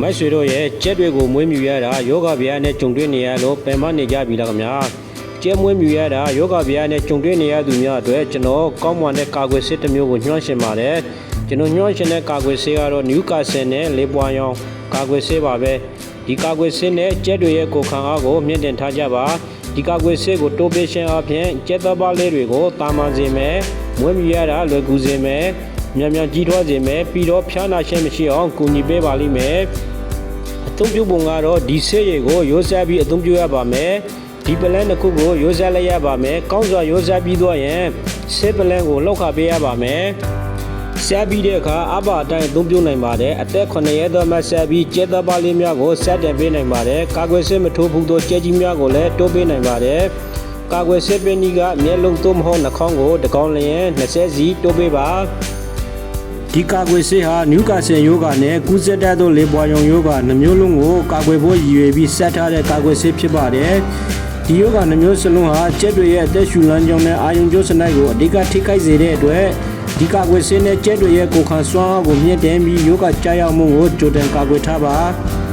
မိုက်ဆွေတို့ရဲ့ကြက်တွေကိုမွေးမြူရတာယောဂဗျာနဲ့ကြုံတွေ့နေရလို့ပင်မနေကြပြီလားခင်ဗျာကြက်မွေးမြူရတာယောဂဗျာနဲ့ကြုံတွေ့နေရသူများအတွက်ကျွန်တော်ကောင်းမွန်တဲ့ကာကွယ်ဆေးတစ်မျိုးကိုညွှန်ရှင်ပါတယ်ကျွန်တော်ညွှန်ရှင်တဲ့ကာကွယ်ဆေးကတော့နျူကာဆယ်နဲ့လေပွားရောင်ကာကွယ်ဆေးပါပဲဒီကာကွယ်ဆေးနဲ့ကြက်တွေရဲ့ကိုယ်ခံအားကိုမြင့်တင်ထားကြပါဒီကာကွယ်ဆေးကိုတိုးပေးခြင်းအပြင်ကြက်သားပါလေးတွေကိုတာမန်စေမယ်မွေးမြူရတာလွယ်ကူစေမယ် မြန်မြန်ကြီးထွားစေမယ်ပြီးတော့ဖျားနာခြင်းမရှိအောင်ကူညီပေးပါလိမ့်မယ်အသုံးပြုပုံကတော့ဒီဆေးရည်ကိုရိုးစားပြီးအသုံးပြုရပါမယ်ဒီပလန်တစ်ခုကိုရိုးစားလိုက်ရပါမယ်ကောင်းစွာရိုးစားပြီးတော့ရင်ဆေးပလန်ကိုလောက်ခပေးရပါမယ်ဆက်ပြီးတဲ့အခါအဘအတိုင်းအသုံးပြုနိုင်ပါတယ်အသက်9ရက်သောမှဆက်ပြီးကျဲသားပါလေးများကိုဆက်တင်ပေးနိုင်ပါတယ်ကာကွယ်ဆေးမထိုးဘူးသောကျဲကြီးများကိုလည်းတိုးပေးနိုင်ပါတယ်ကာကွယ်ဆေးပင်ကြီးကမျက်လုံးသို့မဟုတ်နှာခေါင်းကိုတကောင်လျင်20စီတိုးပေးပါ ဒီကာကွယ်ဆေးဟာနျူကာဆယ်ယောဂနဲ့ကူးစက်တတ်သောလေပွားရောင်ယောဂနှမျိုးလုံးကိုကာကွယ်ဖို့ရည်ရွယ်ပြီးဆက်ထားတဲ့ကာကွယ်ဆေးဖြစ်ပါတယ်။ဒီယောဂနှမျိုးစလုံးဟာကျက်တွေရဲ့အသက်ရှူလမ်းကြောင်းနဲ့အာယုံကျိုးစနိုက်ကိုအဓိကထိခိုက်စေတဲ့အတွက်ဒီကာကွယ်ဆေးနဲ့ကျက်တွေရဲ့ကိုယ်ခံစွမ်းအားကိုမြင့်တင်ပြီးယောဂကြားရောက်မှုကိုကြိုတင်ကာကွယ်ထားပါ။